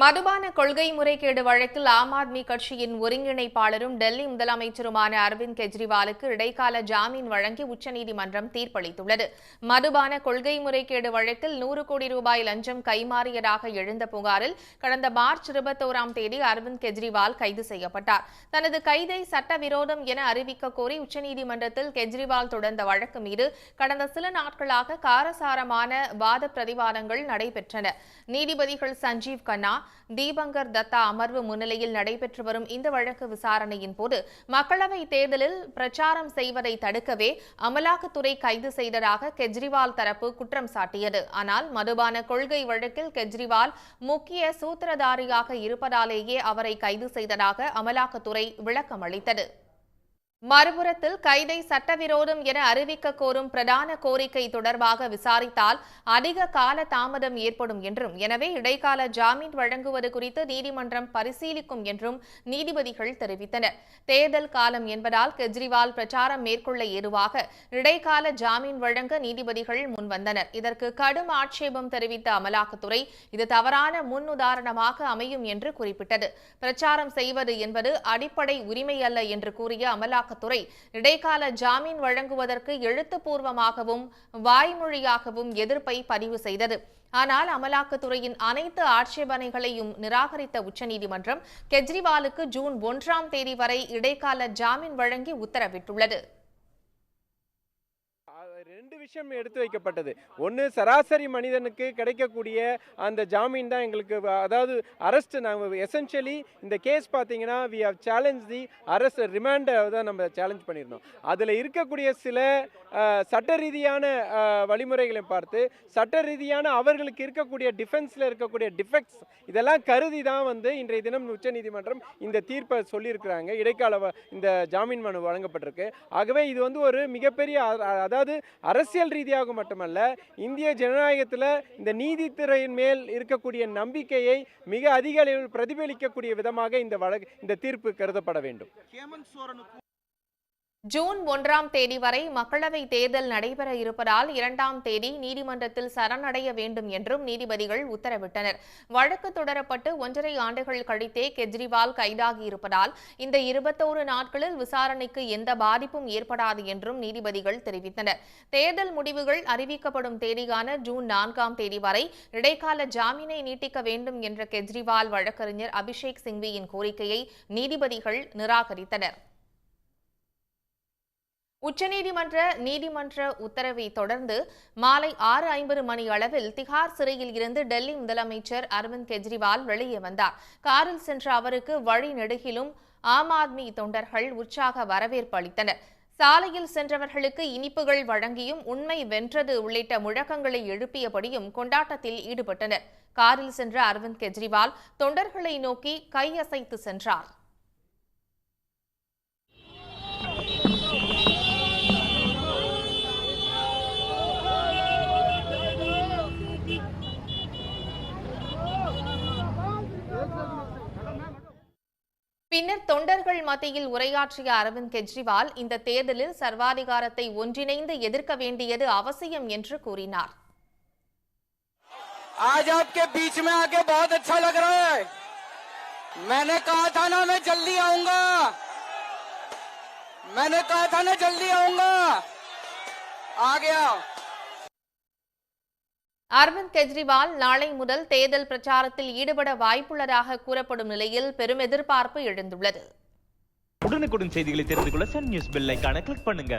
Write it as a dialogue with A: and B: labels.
A: மதுபான கொள்கை முறைகேடு வழக்கில் ஆம் ஆத்மி கட்சியின் ஒருங்கிணைப்பாளரும் டெல்லி முதலமைச்சருமான அரவிந்த் கெஜ்ரிவாலுக்கு இடைக்கால ஜாமீன் வழங்கி உச்சநீதிமன்றம் தீர்ப்பளித்துள்ளது. மதுபான கொள்கை முறைகேடு வழக்கில் நூறு கோடி ரூபாய் லஞ்சம் கைமாறியதாக எழுந்த புகாரில் கடந்த மார்ச் இருபத்தோராம் தேதி அரவிந்த் கெஜ்ரிவால் கைது செய்யப்பட்டார். தனது கைதை சட்டவிரோதம் என அறிவிக்க கோரி உச்சநீதிமன்றத்தில் கெஜ்ரிவால் தொடர்ந்த வழக்கு மீது கடந்த சில நாட்களாக காரசாரமான வாத பிரதிவாதங்கள் நடைபெற்றன. நீதிபதிகள் சஞ்சீவ் கண்ணா தீபங்கர் தத்தா அமர்வு முன்னிலையில் நடைபெற்று வரும் இந்த வழக்கு விசாரணையின் போது மக்களவைத் தேர்தலில் பிரச்சாரம் செய்வதை தடுக்கவே அமலாக்கத்துறை கைது செய்ததாக கெஜ்ரிவால் தரப்பு குற்றம் சாட்டியது. ஆனால் மதுபான கொள்கை வழக்கில் கெஜ்ரிவால் முக்கிய சூத்திரதாரியாக இருப்பதாலேயே அவரை கைது செய்ததாக அமலாக்கத்துறை விளக்கம் அளித்தது மறுபுறத்தில் கைதை சட்டவிரோதம் என அறிவிக்க கோரும் பிரதான கோரிக்கை தொடர்பாக விசாரித்தால் அதிக கால தாமதம் ஏற்படும் என்றும் எனவே இடைக்கால ஜாமீன் வழங்குவது குறித்து நீதிமன்றம் பரிசீலிக்கும் என்றும் நீதிபதிகள் தெரிவித்தனர். தேர்தல் காலம் என்பதால் கெஜ்ரிவால் பிரச்சாரம் மேற்கொள்ள ஏதுவாக இடைக்கால ஜாமீன் வழங்க நீதிபதிகள் முன்வந்தனர். இதற்கு கடும் ஆட்சேபம் தெரிவித்த அமலாக்கத்துறை இது தவறான முன் உதாரணமாக அமையும் என்று குறிப்பிட்டது. பிரச்சாரம் செய்வது என்பது அடிப்படை உரிமை அல்ல என்று கூறிய அமலாக்க அமலாக்கத்துறை இடைக்கால ஜாமீன் வழங்குவதற்கு எழுத்துப்பூர்வமாகவும் வாய்மொழியாகவும் எதிர்ப்பை பதிவு செய்தது. ஆனால் அமலாக்கத்துறையின் அனைத்து ஆட்சேபனைகளையும் நிராகரித்த உச்சநீதிமன்றம் கெஜ்ரிவாலுக்கு ஜூன் ஒன்றாம் தேதி வரை இடைக்கால ஜாமீன் வழங்கி உத்தரவிட்டுள்ளது.
B: விஷயம் எடுத்து வைக்கப்பட்டது. ஒன்று சராசரி மனிதனுக்கு கிடைக்கக்கூடிய அந்த ஜாமீன் தான் எங்களுக்கு அதாவது அரெஸ்ட் நாங்கள் எசென்ஷியலி இந்த கேஸ் பார்த்தீங்கன்னா we have challenge the arrest ரிமாண்டை தான் நம்ம சேலஞ்ச் பண்ணியிருந்தோம் அதில் இருக்கக்கூடிய சில சட்ட ரீதியான வழிமுறைகளை பார்த்து சட்ட ரீதியான அவர்களுக்கு இருக்கக்கூடிய டிஃபென்ஸில் இருக்கக்கூடிய டிஃபெக்ட்ஸ் இதெல்லாம் கருதி தான் வந்து இன்றைய தினம் உச்சநீதிமன்றம் இந்த தீர்ப்பை சொல்லியிருக்கிறாங்க. இடைக்கால இந்த ஜாமீன் மனு வழங்கப்பட்டிருக்கு. ஆகவே இது வந்து ஒரு மிகப்பெரிய அதாவது அரசு அரசியல் ரீதியாக மட்டுமல்ல இந்திய ஜனநாயகத்தில் இந்த நீதித்துறையின் மேல் இருக்கக்கூடிய நம்பிக்கையை மிக அதிக அளவில் பிரதிபலிக்கக்கூடிய விதமாக இந்த வழக்கு இந்த தீர்ப்பு கருதப்பட வேண்டும்.
A: ஜூன் ஒன்றாம் தேதி வரை மக்களவைத் தேர்தல் நடைபெற இருப்பதால் இரண்டாம் தேதி நீதிமன்றத்தில் சரணடைய வேண்டும் என்றும் நீதிபதிகள் உத்தரவிட்டனர். வழக்கு தொடரப்பட்டு ஒன்றரை ஆண்டுகள் கழித்தே கெஜ்ரிவால் கைதாகி இருப்பதால் இந்த இருபத்தோரு நாட்களில் விசாரணைக்கு எந்த பாதிப்பும் ஏற்படாது என்றும் நீதிபதிகள் தெரிவித்தனர். தேர்தல் முடிவுகள் அறிவிக்கப்படும் தேதியான ஜூன் நான்காம் தேதி வரை இடைக்கால ஜாமீனை நீட்டிக்க வேண்டும் என்ற கெஜ்ரிவால் வழக்கறிஞர் அபிஷேக் சிங்வியின் கோரிக்கையை நீதிபதிகள் நிராகரித்தனர். உச்சநீதிமன்ற நீதிமன்ற உத்தரவை தொடர்ந்து மாலை ஆறு ஐம்பது மணி அளவில் திகார் சிறையில் இருந்து டெல்லி முதலமைச்சர் அரவிந்த் கெஜ்ரிவால் வெளியே வந்தார். காரில் சென்ற அவருக்கு வழி நெடுகிலும் ஆம் ஆத்மி தொண்டர்கள் உற்சாக வரவேற்பு அளித்தனர். சாலையில் சென்றவர்களுக்கு இனிப்புகள் வழங்கியும் உண்மை வென்றது உள்ளிட்ட முழக்கங்களை எழுப்பியபடியும் கொண்டாட்டத்தில் ஈடுபட்டனர். காரில் சென்ற அரவிந்த் கெஜ்ரிவால் தொண்டர்களை நோக்கி கையசைத்து சென்றார். பின்னர் தொண்டர்கள் மத்தியில் உரையாற்றிய அரவிந்த் கெஜ்ரிவால் இந்த தேர்தலில் சர்வாதிகாரத்தை ஒன்றிணைந்து எதிர்க்க வேண்டியது அவசியம் என்று கூறினார்
C: आज आपके बीच में आके बहुत अच्छा लग रहा है मैंने कहा था ना मैं जल्दी आऊंगा मैंने कहा था ना जल्दी आऊंगा आ गया
A: அரவிந்த் கெஜ்ரிவால் நாளை முதல் தேர்தல் பிரச்சாரத்தில் ஈடுபட வாய்ப்புள்ளதாக கூறப்படும் நிலையில் பெரும் எதிர்பார்ப்பு எழுந்துள்ளது.
D: உடனுக்குடன் செய்திகளை தெரிந்து கொள்ள சன் நியூஸ் பெல் ஐகானை கிளிக் பண்ணுங்க.